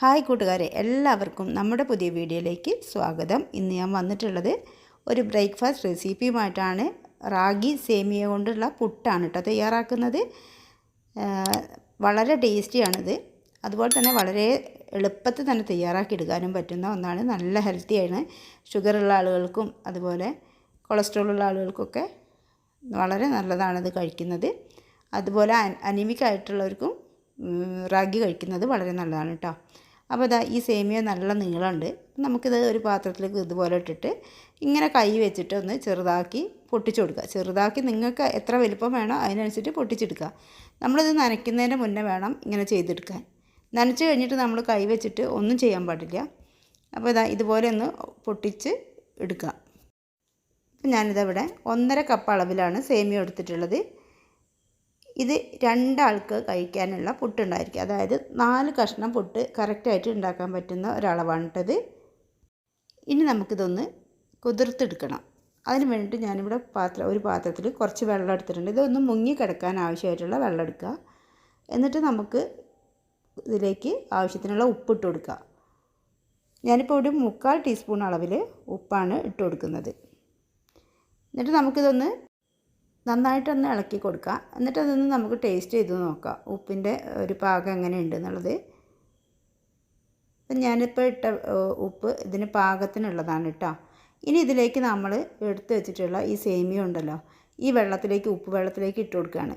Hi കൂട്ടുകാരെ എല്ലാവർക്കും നമ്മുടെ പുതിയ വീഡിയോയിലേക്ക് സ്വാഗതം. ഇന്ന് ഞാൻ വന്നിട്ടുള്ളത് ഒരു ബ്രേക്ക്ഫാസ്റ്റ് റെസിപ്പിയുമായിട്ടാണ്. റാഗി സേമിയ കൊണ്ടുള്ള പുട്ടാണ് കേട്ടോ തയ്യാറാക്കുന്നത്. വളരെ ടേസ്റ്റിയാണിത്. അതുപോലെ തന്നെ വളരെ എളുപ്പത്തിൽ തന്നെ തയ്യാറാക്കി എടുക്കാനും പറ്റുന്ന ഒന്നാണ്. നല്ല ഹെൽത്തിയാണ്. ഷുഗറുള്ള ആളുകൾക്കും അതുപോലെ കൊളസ്ട്രോൾ ഉള്ള ആളുകൾക്കൊക്കെ വളരെ നല്ലതാണിത് കഴിക്കുന്നത്. അതുപോലെ അനിമിക് ആയിട്ടുള്ളവർക്കും റാഗി കഴിക്കുന്നത് വളരെ നല്ലതാണ് കേട്ടോ. അപ്പോൾ ഇതാ ഈ സേമിയ നല്ല നീളമുണ്ട്. നമുക്കിത് ഒരു പാത്രത്തിലേക്ക് ഇതുപോലെ ഇട്ടിട്ട് ഇങ്ങനെ കൈ വെച്ചിട്ട് ഒന്ന് ചെറുതാക്കി പൊട്ടിച്ചു കൊടുക്കുക. ചെറുതാക്കി നിങ്ങൾക്ക് എത്ര വലുപ്പം വേണോ അതിനനുസരിച്ച് പൊട്ടിച്ചെടുക്കുക. നമ്മളിത് നനയ്ക്കുന്നതിന് മുന്നേ വേണം ഇങ്ങനെ ചെയ്തെടുക്കാൻ. നനച്ച് കഴിഞ്ഞിട്ട് നമ്മൾ കൈ വെച്ചിട്ട് ഒന്നും ചെയ്യാൻ പാടില്ല. അപ്പോൾ ഇതാ ഇതുപോലെ ഒന്ന് പൊട്ടിച്ച് എടുക്കുക. അപ്പം ഞാനിതവിടെ ഒന്നര കപ്പ് അളവിലാണ് സേമിയ എടുത്തിട്ടുള്ളത്. ഇത് രണ്ടാൾക്ക് കഴിക്കാനുള്ള പുട്ടുണ്ടായിരിക്കും. അതായത് നാല് കഷ്ണം പുട്ട് കറക്റ്റായിട്ട് ഉണ്ടാക്കാൻ പറ്റുന്ന ഒരളവാണ് കേട്ടത് ഇനി നമുക്കിതൊന്ന് കുതിർത്തെടുക്കണം. അതിന് വേണ്ടിയിട്ട് ഞാനിവിടെ പാത്രം ഒരു പാത്രത്തിൽ കുറച്ച് വെള്ളം എടുത്തിട്ടുണ്ട്. ഇതൊന്ന് മുങ്ങി കിടക്കാൻ ആവശ്യമായിട്ടുള്ള വെള്ളം എടുക്കുക. എന്നിട്ട് നമുക്ക് ഇതിലേക്ക് ആവശ്യത്തിനുള്ള ഉപ്പ് ഉപ്പിട്ട് കൊടുക്കുക. ഞാനിപ്പോൾ ഒരു മുക്കാൽ ടീസ്പൂൺ അളവിൽ ഉപ്പാണ് ഇട്ട് കൊടുക്കുന്നത്. എന്നിട്ട് നമുക്കിതൊന്ന് നന്നായിട്ടൊന്ന് ഇളക്കി കൊടുക്കുക. എന്നിട്ട് അതൊന്ന് നമുക്ക് ടേസ്റ്റ് ചെയ്ത് നോക്കാം. ഉപ്പിന്റെ ഒരു പാകം എങ്ങനെയുണ്ട് എന്നുള്ളത്. അപ്പം ഞാനിപ്പോൾ ഇട്ട ഉപ്പ് ഇതിന് പാകത്തിനുള്ളതാണ് കേട്ടോ. ഇനി ഇതിലേക്ക് നമ്മൾ എടുത്തു വെച്ചിട്ടുള്ള ഈ സേമിയ ഉണ്ടല്ലോ ഈ വെള്ളത്തിലേക്ക് ഉപ്പ് വെള്ളത്തിലേക്ക് ഇട്ട് കൊടുക്കുകയാണ്.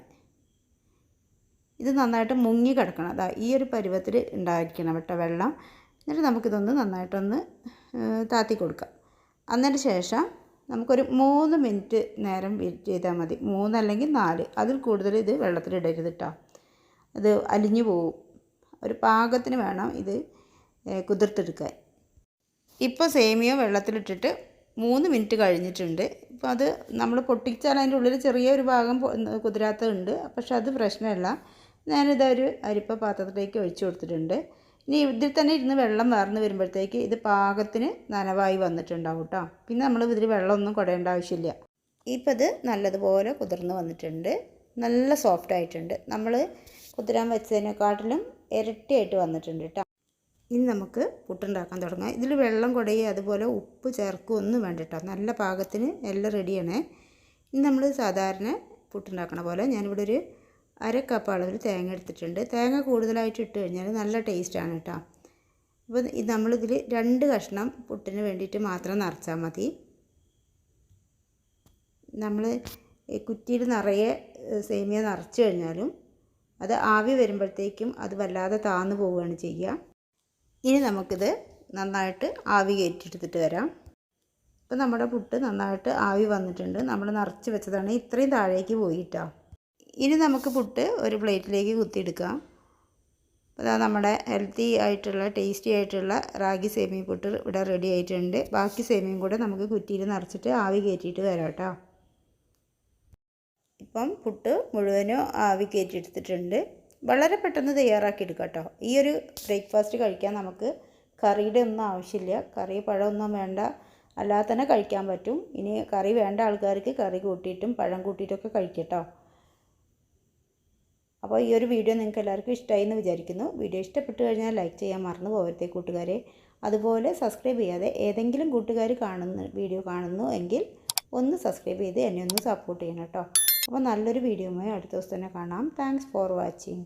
ഇത് നന്നായിട്ട് മുങ്ങി കിടക്കണം. അതാ ഈ ഒരു പരുവത്തിൽ ഉണ്ടായിരിക്കണം കേട്ടോ വെള്ളം. എന്നിട്ട് നമുക്കിതൊന്ന് നന്നായിട്ടൊന്ന് താത്തി കൊടുക്കാം. അതിന് ശേഷം നമുക്കൊരു മൂന്ന് മിനിറ്റ് നേരം വെയിറ്റ് ചെയ്താൽ മതി. മൂന്നല്ലെങ്കിൽ നാല്. അതിൽ കൂടുതൽ ഇത് വെള്ളത്തിലിടരുത് കേട്ടോ അത് അലിഞ്ഞു പോവും. ഒരു പാകത്തിന് വേണം ഇത് കുതിർത്തെടുക്കാൻ. ഇപ്പോൾ സേമിയ വെള്ളത്തിലിട്ടിട്ട് മൂന്ന് മിനിറ്റ് കഴിഞ്ഞിട്ടുണ്ട്. ഇപ്പോൾ അത് നമ്മൾ പൊട്ടിച്ചാൽ അതിന്റെ ഉള്ളിൽ ചെറിയൊരു ഭാഗം കുതിരാത്തതുണ്ട്. പക്ഷെ അത് പ്രശ്നമല്ല. ഞാനിതൊരു അരിപ്പ പാത്രത്തിലേക്ക് ഒഴിച്ചു കൊടുത്തിട്ടുണ്ട്. ഇനി ഇതിൽ തന്നെ ഇരുന്ന് വെള്ളം വാർന്ന് വരുമ്പോഴത്തേക്ക് ഇത് പാകത്തിന് നനവായി വന്നിട്ടുണ്ടാവും കേട്ടോ പിന്നെ നമ്മൾ ഇതിൽ വെള്ളമൊന്നും കുടയേണ്ട ആവശ്യമില്ല. ഇപ്പം ഇത് നല്ലതുപോലെ കുതിർന്ന് വന്നിട്ടുണ്ട്. നല്ല സോഫ്റ്റ് ആയിട്ടുണ്ട്. നമ്മൾ കുതിരാൻ വെച്ചതിനെക്കാട്ടിലും ഇരട്ടിയായിട്ട് വന്നിട്ടുണ്ട് കേട്ടോ ഇനി നമുക്ക് പുട്ടുണ്ടാക്കാൻ തുടങ്ങാം. ഇതിൽ വെള്ളം കുടയുക അതുപോലെ ഉപ്പ് ചേർക്കുക ഒന്നും വേണ്ട കേട്ടോ നല്ല പാകത്തിന് എല്ലാം റെഡിയാണ് ഇനി നമ്മൾ സാധാരണ പുട്ടുണ്ടാക്കണ പോലെ ഞാനിവിടെ ഒരു അര കപ്പ് അളവിൽ തേങ്ങ എടുത്തിട്ടുണ്ട്. തേങ്ങ കൂടുതലായിട്ട് ഇട്ട് കഴിഞ്ഞാൽ നല്ല ടേസ്റ്റാണ് കേട്ടോ അപ്പോൾ ഇത് നമ്മളിതിൽ രണ്ട് കഷ്ണം പുട്ടിന് വേണ്ടിയിട്ട് മാത്രം നിറച്ചാൽ മതി. നമ്മൾ കുറ്റിയിൽ നിറയെ സേമിയ നിറച്ച് കഴിഞ്ഞാലും അത് ആവി വരുമ്പോഴത്തേക്കും അത് വല്ലാതെ താന്നു പോവുകയാണ് ചെയ്യുക ഇനി നമുക്കിത് നന്നായിട്ട് ആവി കയറ്റിയെടുത്തിട്ട് വരാം. ഇപ്പം നമ്മുടെ പുട്ട് നന്നായിട്ട് ആവി വന്നിട്ടുണ്ട്. നമ്മൾ നിറച്ച് വെച്ചതാണ്. ഇത്രയും താഴേക്ക് പോയിട്ടോ ഇനി നമുക്ക് പുട്ട് ഒരു പ്ലേറ്റിലേക്ക് കുത്തിയെടുക്കാം. അതാ നമ്മുടെ ഹെൽത്തി ആയിട്ടുള്ള ടേസ്റ്റി ആയിട്ടുള്ള റാഗി സേമി പുട്ട് ഇവിടെ റെഡി ആയിട്ടുണ്ട്. ബാക്കി സേമിയും കൂടെ നമുക്ക് കുറ്റിയിൽ നിറച്ചിട്ട് ആവി കയറ്റിയിട്ട് വരാം കേട്ടോ. ഇപ്പം പുട്ട് മുഴുവനും ആവി കയറ്റിയെടുത്തിട്ടുണ്ട്. വളരെ പെട്ടെന്ന് തയ്യാറാക്കി എടുക്കാം കേട്ടോ. ഈ ഒരു ബ്രേക്ക്ഫാസ്റ്റ് കഴിക്കാൻ നമുക്ക് കറിയുടെ ഒന്നും ആവശ്യമില്ല. കറി പഴമൊന്നും വേണ്ട. അല്ലാതെ തന്നെ കഴിക്കാൻ പറ്റും. ഇനി കറി വേണ്ട ആൾക്കാർക്ക് കറി കൂട്ടിയിട്ടും പഴം കൂട്ടിയിട്ടൊക്കെ കഴിക്കട്ടോ അപ്പോൾ ഈ ഒരു വീഡിയോ നിങ്ങൾക്ക് എല്ലാവർക്കും ഇഷ്ടമായി എന്ന് വിചാരിക്കുന്നു. വീഡിയോ ഇഷ്ടപ്പെട്ടു കഴിഞ്ഞാൽ ലൈക്ക് ചെയ്യാൻ മറന്നു പോകരുതേ കൂട്ടുകാരെ. അതുപോലെ സബ്സ്ക്രൈബ് ചെയ്യാതെ ഏതെങ്കിലും കൂട്ടുകാർ കാണുന്ന വീഡിയോ കാണുന്നു എങ്കിൽ ഒന്ന് സബ്സ്ക്രൈബ് ചെയ്ത് എന്നെ ഒന്ന് സപ്പോർട്ട് ചെയ്യണം കേട്ടോ. അപ്പോൾ നല്ലൊരു വീഡിയോയുമായി അടുത്ത ദിവസം തന്നെ കാണാം. Thanks for watching.